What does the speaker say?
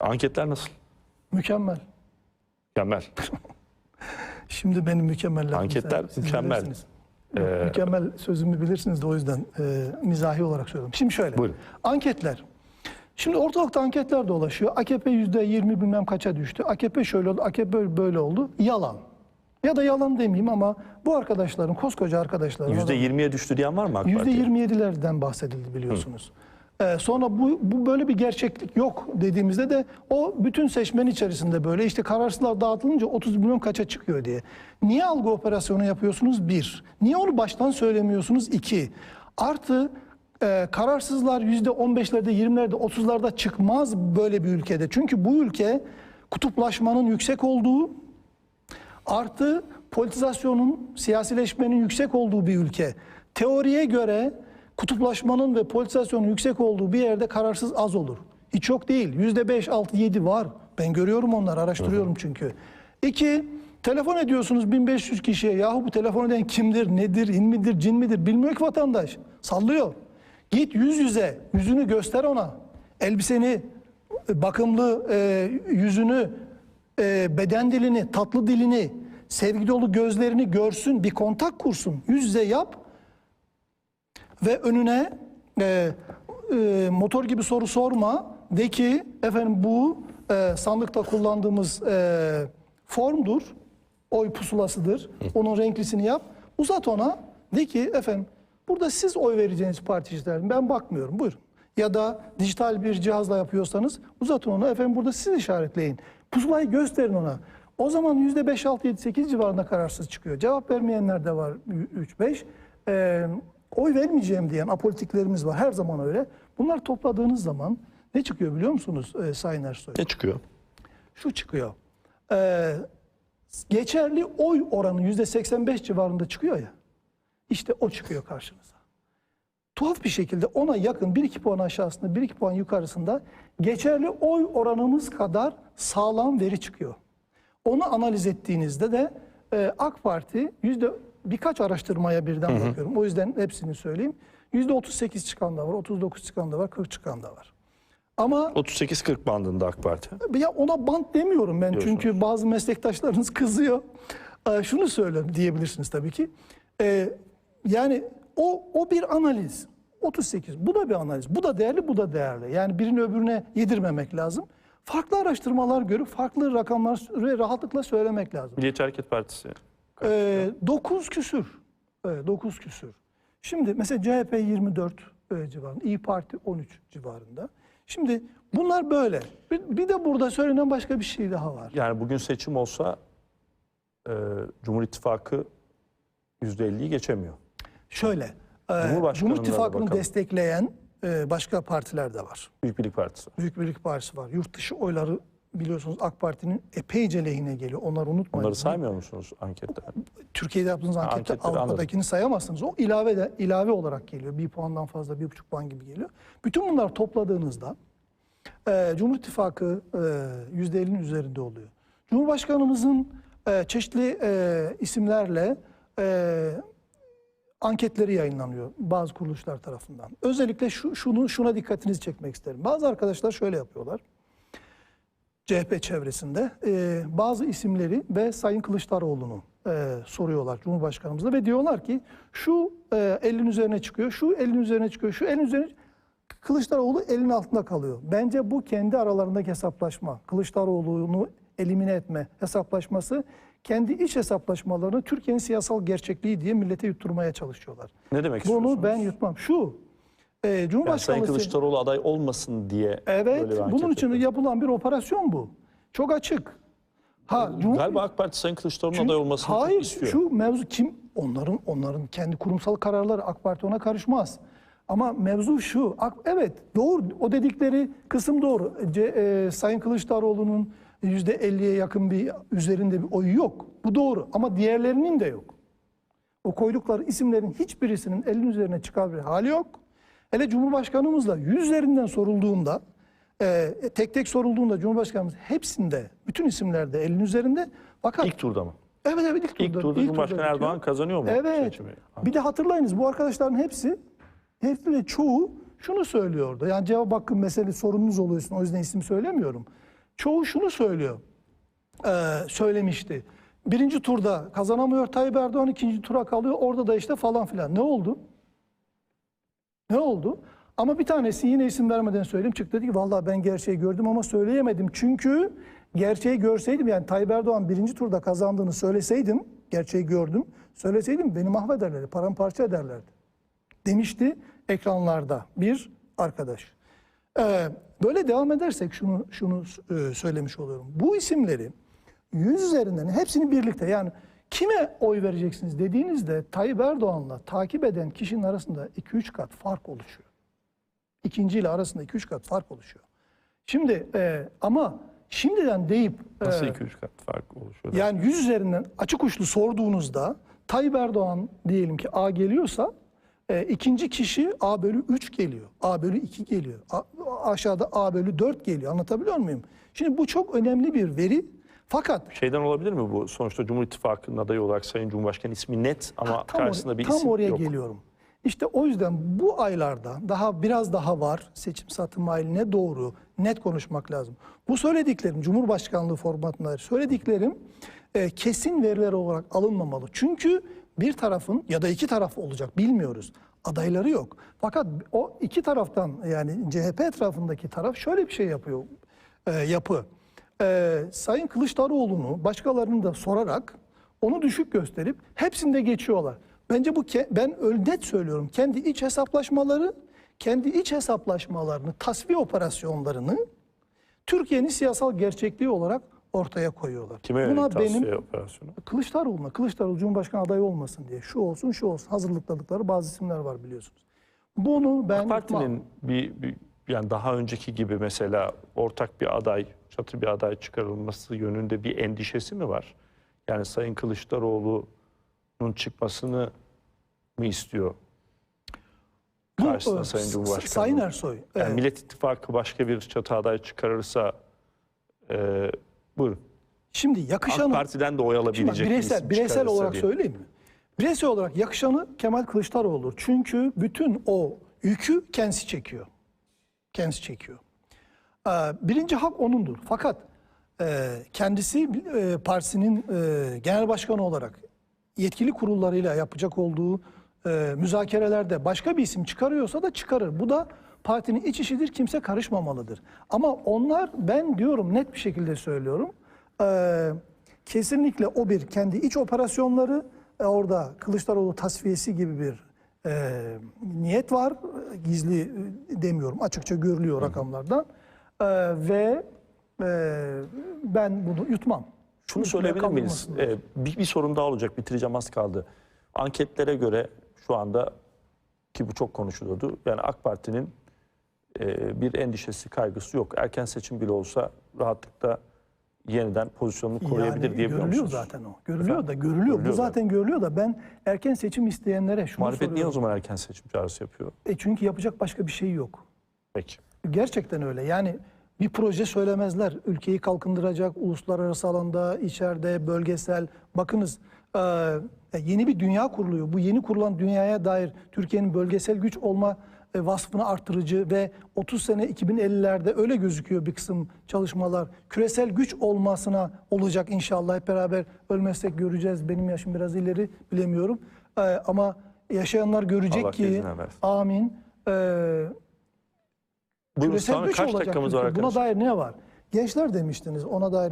Anketler nasıl? Mükemmel. Mükemmel. Şimdi benim mükemmeller. Anketler siz mükemmel. Yok, mükemmel sözümü bilirsiniz de o yüzden e, mizahi olarak söylüyorum. Şimdi şöyle. Buyurun. Anketler. Şimdi ortalıkta anketler dolaşıyor. AKP yüzde yirmi bilmem kaça düştü. AKP şöyle oldu, AKP böyle oldu. Yalan. Ya da yalan demeyeyim ama bu arkadaşların, koskoca arkadaşların... %20'ye düştü diyen var mı AK Yüzde Parti'ye? 27'lerden bahsedildi biliyorsunuz. Ee, sonra bu, bu böyle bir gerçeklik yok dediğimizde de o bütün seçmen içerisinde böyle işte kararsızlar dağıtılınca 30 milyon kaça çıkıyor diye. Niye algı operasyonu yapıyorsunuz? Bir. Niye onu baştan söylemiyorsunuz? İki. Artı e, kararsızlar yüzde 15'lerde, 20'lerde, 30'larda çıkmaz böyle bir ülkede. Çünkü bu ülke kutuplaşmanın yüksek olduğu, Artı politizasyonun, siyasileşmenin yüksek olduğu bir ülke. Teoriye göre kutuplaşmanın ve politizasyonun yüksek olduğu bir yerde kararsız az olur. Hiç yok değil. Yüzde beş, altı, yedi var. Ben görüyorum onları, araştırıyorum çünkü. İki, telefon ediyorsunuz 1500 kişiye. Yahu bu telefon eden kimdir, nedir, in midir, cin midir bilmiyor ki vatandaş. Sallıyor. Git yüz yüze, yüzünü göster ona. Elbiseni, bakımlı e, yüzünü, e, beden dilini, tatlı dilini, sevgi dolu gözlerini görsün, bir kontak kursun. Yüz yüze yap ve önüne e, e, motor gibi soru sorma. De ki efendim bu e, sandıkta kullandığımız e, formdur, oy pusulasıdır. Onun renklisini yap. Uzat ona. De ki efendim burada siz oy vereceğiniz parti işaretleyin. Ben bakmıyorum. Buyurun. Ya da dijital bir cihazla yapıyorsanız uzatın ona. Efendim burada siz işaretleyin. Pusulayı gösterin ona. O zaman yüzde 5, 6, 7, 8 civarında kararsız çıkıyor. Cevap vermeyenler de var 3, 5. Ee, oy vermeyeceğim diyen apolitiklerimiz var. Her zaman öyle. Bunlar topladığınız zaman ne çıkıyor biliyor musunuz e, Sayın Ersoy? Ne çıkıyor? Şu çıkıyor. Ee, geçerli oy oranı yüzde 85 civarında çıkıyor ya. İşte o çıkıyor karşınıza. Tuhaf bir şekilde ona yakın 1-2 puan aşağısında 1-2 puan yukarısında geçerli oy oranımız kadar sağlam veri çıkıyor. Onu analiz ettiğinizde de e, AK Parti yüzde birkaç araştırmaya birden bakıyorum. O yüzden hepsini söyleyeyim. Yüzde 38 çıkan da var, 39 çıkan da var, 40 çıkan da var. Ama 38-40 bandında AK Parti. ya ona bant demiyorum ben Diyorsunuz. çünkü bazı meslektaşlarınız kızıyor. Ee, şunu söyle diyebilirsiniz tabii ki. Ee, yani o o bir analiz. 38. Bu da bir analiz. Bu da değerli, bu da değerli. Yani birini öbürüne yedirmemek lazım. Farklı araştırmalar görüp farklı rakamlar rahatlıkla söylemek lazım. Milliyetçi Hareket Partisi. Ee, 9 küsür. Evet, 9 küsür. Şimdi mesela CHP 24 e, civarında, İyi Parti 13 civarında. Şimdi bunlar böyle. Bir, bir de burada söylenen başka bir şey daha var. Yani bugün seçim olsa e, Cumhur İttifakı %50'yi geçemiyor. Şöyle, e, Cumhur İttifakı'nı destekleyen e, başka partiler de var. Büyük Birlik Partisi. Büyük Birlik Partisi var. Yurt dışı oyları biliyorsunuz AK Parti'nin epeyce lehine geliyor. Onları unutmayın. Onları saymıyor musunuz ankette? Türkiye'de yaptığınız ankette anketleri Avrupa'dakini sayamazsınız. O ilave de ilave olarak geliyor. Bir puandan fazla, bir buçuk puan gibi geliyor. Bütün bunlar topladığınızda e, Cumhur İttifakı e, yüzde 50'nin üzerinde oluyor. Cumhurbaşkanımızın e, çeşitli e, isimlerle e, anketleri yayınlanıyor bazı kuruluşlar tarafından. Özellikle şu, şunu şuna dikkatinizi çekmek isterim. Bazı arkadaşlar şöyle yapıyorlar. CHP çevresinde e, bazı isimleri ve Sayın Kılıçdaroğlu'nu e, soruyorlar Cumhurbaşkanımıza ve diyorlar ki şu e, 50'nin üzerine çıkıyor, şu 50'nin üzerine çıkıyor, şu 50'nin üzerine Kılıçdaroğlu elin altında kalıyor. Bence bu kendi aralarındaki hesaplaşma. Kılıçdaroğlu'nu elimine etme hesaplaşması kendi iç hesaplaşmalarını Türkiye'nin siyasal gerçekliği diye millete yutturmaya çalışıyorlar. Ne demek Bunu ben yutmam. Şu e, Yani Cumhurbaşkanlığı Sayın Kılıçdaroğlu aday olmasın diye Evet, böyle bir anket bunun için yapıyor. yapılan bir operasyon bu. Çok açık. Ha, Cumhur- Galiba AK Parti Sayın Kılıçdaroğlu'nun aday olmasını çok hayır, istiyor. şu mevzu kim? Onların onların kendi kurumsal kararları AK Parti ona karışmaz. Ama mevzu şu. AK- evet, doğru. O dedikleri kısım doğru. Ce, e, Sayın Kılıçdaroğlu'nun %50'ye yakın bir üzerinde bir oyu yok. Bu doğru. Ama diğerlerinin de yok. O koydukları isimlerin hiçbirisinin elin üzerine çıkar bir hali yok. Hele Cumhurbaşkanımızla yüzlerinden sorulduğunda, e, tek tek sorulduğunda Cumhurbaşkanımız hepsinde, bütün isimlerde elin üzerinde. Fakat İlk turda mı? evet evet ilk turda. İlk turda ilk Cumhurbaşkanı bitiyor. Erdoğan kazanıyor mu Evet. seçimi? Bir de hatırlayınız bu arkadaşların hepsi, hepsi ve çoğu şunu söylüyordu. Yani cevap hakkı mesele sorununuz oluyorsun. O yüzden isim söylemiyorum. çoğu şunu söylüyor. Ee, söylemişti. Birinci turda kazanamıyor Tayyip Erdoğan, ikinci tura kalıyor. Orada da işte falan filan. Ne oldu? Ne oldu? Ama bir tanesi yine isim vermeden söyleyeyim çıktı dedi ki vallahi ben gerçeği gördüm ama söyleyemedim. Çünkü gerçeği görseydim yani Tayyip Erdoğan birinci turda kazandığını söyleseydim, gerçeği gördüm, söyleseydim beni mahvederlerdi, paramparça ederlerdi. Demişti ekranlarda bir arkadaş. Ee, böyle devam edersek şunu şunu e, söylemiş oluyorum. Bu isimleri yüz üzerinden hepsini birlikte yani kime oy vereceksiniz dediğinizde Tayyip Erdoğan'la takip eden kişinin arasında 2-3 kat fark oluşuyor. İkinci ile arasında 2-3 kat fark oluşuyor. Şimdi e, ama şimdiden deyip e, Nasıl 2-3 kat fark oluşuyor? yani yüz üzerinden açık uçlu sorduğunuzda Tayyip Erdoğan diyelim ki A geliyorsa e, ikinci kişi A bölü 3 geliyor. A bölü 2 geliyor. A- aşağıda A bölü 4 geliyor. Anlatabiliyor muyum? Şimdi bu çok önemli bir veri. Fakat Şeyden olabilir mi bu? Sonuçta Cumhur İttifakı'nın adayı olarak Sayın Cumhurbaşkanı ismi net ama tam, karşısında or- bir tam isim oraya yok. geliyorum. İşte o yüzden bu aylarda daha biraz daha var seçim satım ne doğru net konuşmak lazım. Bu söylediklerim Cumhurbaşkanlığı formatında söylediklerim e, kesin veriler olarak alınmamalı. Çünkü bir tarafın ya da iki taraf olacak bilmiyoruz. Adayları yok. Fakat o iki taraftan yani CHP etrafındaki taraf şöyle bir şey yapıyor. e, yapı. E, Sayın Kılıçdaroğlu'nu başkalarını da sorarak onu düşük gösterip hepsinde geçiyorlar. Bence bu ben öyle net söylüyorum. Kendi iç hesaplaşmaları, kendi iç hesaplaşmalarını, tasfiye operasyonlarını Türkiye'nin siyasal gerçekliği olarak ortaya koyuyorlar. Kime Buna benim operasyonu? Kılıçdaroğlu'na, Kılıçdaroğlu Cumhurbaşkanı adayı olmasın diye şu olsun şu olsun hazırlıkladıkları bazı isimler var biliyorsunuz. Bunu ben AK Parti'nin bir, bir- yani daha önceki gibi mesela ortak bir aday, çatı bir aday çıkarılması yönünde bir endişesi mi var? Yani Sayın Kılıçdaroğlu'nun çıkmasını mı istiyor? Bu, Karşısına e, Sayın Cumhurbaşkanı. Sayın Ersoy, Yani e, Millet İttifakı başka bir çatı aday çıkarırsa e, buyurun. şimdi AK yakışanı Parti'den de oy Şimdi alabilecek bir bireysel, bireysel olarak diye. söyleyeyim mi? Bireysel olarak yakışanı Kemal Kılıçdaroğlu. Çünkü bütün o yükü kendisi çekiyor. Kendisi çekiyor. Ee, Birinci hak onundur. Fakat e, kendisi e, partisinin e, genel başkanı olarak yetkili kurullarıyla yapacak olduğu müzakerelerde başka bir isim çıkarıyorsa da çıkarır. Bu da partinin iç işidir. Kimse karışmamalıdır. Ama onlar ben diyorum net bir şekilde söylüyorum. kesinlikle o bir kendi iç operasyonları orada Kılıçdaroğlu tasfiyesi gibi bir e, niyet var. Gizli demiyorum. Açıkça görülüyor rakamlardan. E, ve e, ben bunu yutmam. Şunu Üstüne söyleyebilir miyiz? Ee, bir, bir sorum daha olacak. Bitireceğim az kaldı. Anketlere göre şu anda ki bu çok konuşuluyordu. Yani AK Parti'nin e, bir endişesi, kaygısı yok. Erken seçim bile olsa rahatlıkla yeniden pozisyonunu koruyabilir Yani diyebiliyor görülüyor musunuz? zaten o. Görülüyor da görülüyor. Görülüyor Bu zaten görülüyor da ben erken seçim isteyenlere şunu Muhalefet niye o soruyorum. zaman erken seçim çağrısı yapıyor? E çünkü yapacak başka bir şey yok. Peki. Gerçekten öyle. Yani bir proje söylemezler. Ülkeyi kalkındıracak uluslararası alanda, içeride, bölgesel. Bakınız e, yeni bir dünya kuruluyor. Bu yeni kurulan dünyaya dair Türkiye'nin bölgesel güç olma e, vasfını artırıcı ve 30 sene 2050'lerde öyle gözüküyor bir kısım çalışmalar. Küresel güç olmasına olacak inşallah. Hep beraber ölmezsek göreceğiz. Benim yaşım biraz ileri bilemiyorum. E, ama yaşayanlar görecek Allah ki amin. E, Buyurun Küresel güç kaç olacak dakikamız var. Buna arkadaşlar? dair ne var? Gençler demiştiniz ona dair